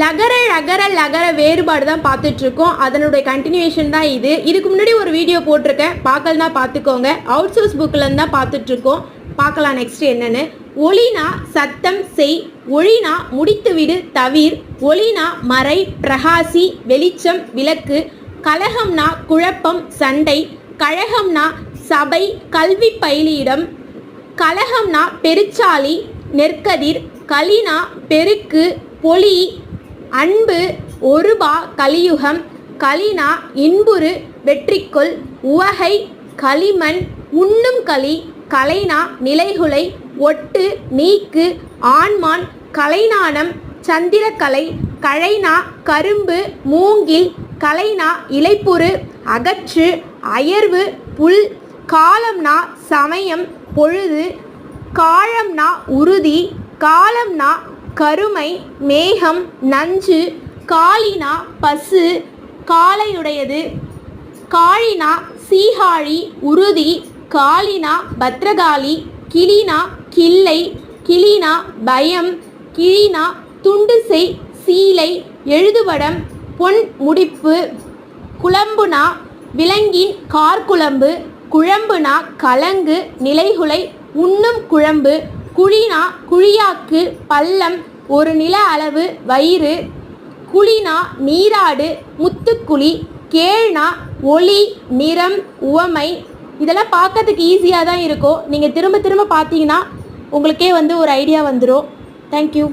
லகர லகர லகர வேறுபாடு தான் பார்த்துட்ருக்கோம். அதனுடைய கண்டினியூஷன் தான் இது. இதுக்கு முன்னாடி ஒரு வீடியோ போட்டிருக்கேன். பார்க்கலனா பார்த்துக்கோங்க. அவுட் சோர்ஸ் புக்கில் தான் பார்த்துட்ருக்கோம். பார்க்கலாம் நெக்ஸ்ட் என்னென்னு. ஒளினா சத்தம் செய் ஒளினா முடித்துவிடு தவிர் ஒளினா மறை பிரகாசி வெளிச்சம் விளக்கு கலகம்னா குழப்பம் சண்டை கழகம்னா சபை கல்வி பயிலியிடம் கலகம்னா பெருச்சாளி நெற்கதிர் களினா பெருக்கு பொலி அன்பு ஒருபா கலியுகம் களினா இன்புறு வெற்றிக்குள் உவகை களிமண் உண்ணும் களி கலைனா நிலைகுலை ஒட்டு நீக்கு ஆண்மான் கலைநாணம் சந்திரக்கலை கழைனா கரும்பு மூங்கில் கலைனா இலைப்புறு அகற்று அயர்வு புல் காலம்னா சமயம் பொழுது காழம்னா உறுதி காலம்னா கருமை மேகம் நஞ்சு காளினா பசு காளையுடையது. காளினா சீகாழி உறுதி காளினா பத்ரகாளி கிளினா கிள்ளை கிளினா பயம் கிளினா துண்டுசை சீலை எழுதுவடம் பொன் முடிப்பு. குழம்புனா விலங்கின் கார்குழம்பு குழம்புனா கலங்கு நிலைகுலை உண்ணும் குழம்பு குழினா குழியாக்கு பள்ளம் ஒரு நில அளவு வயிறு குழினா நீராடு முத்துக்குழி கேழ்னா ஒளி நிறம் உவமை. இதெல்லாம் பார்க்கறதுக்கு ஈஸியாக தான் இருக்கும். நீங்கள் திரும்ப திரும்ப பார்த்தீங்கன்னா உங்களுக்கே வந்து ஒரு ஐடியா வந்துடும் தேங்க்யூ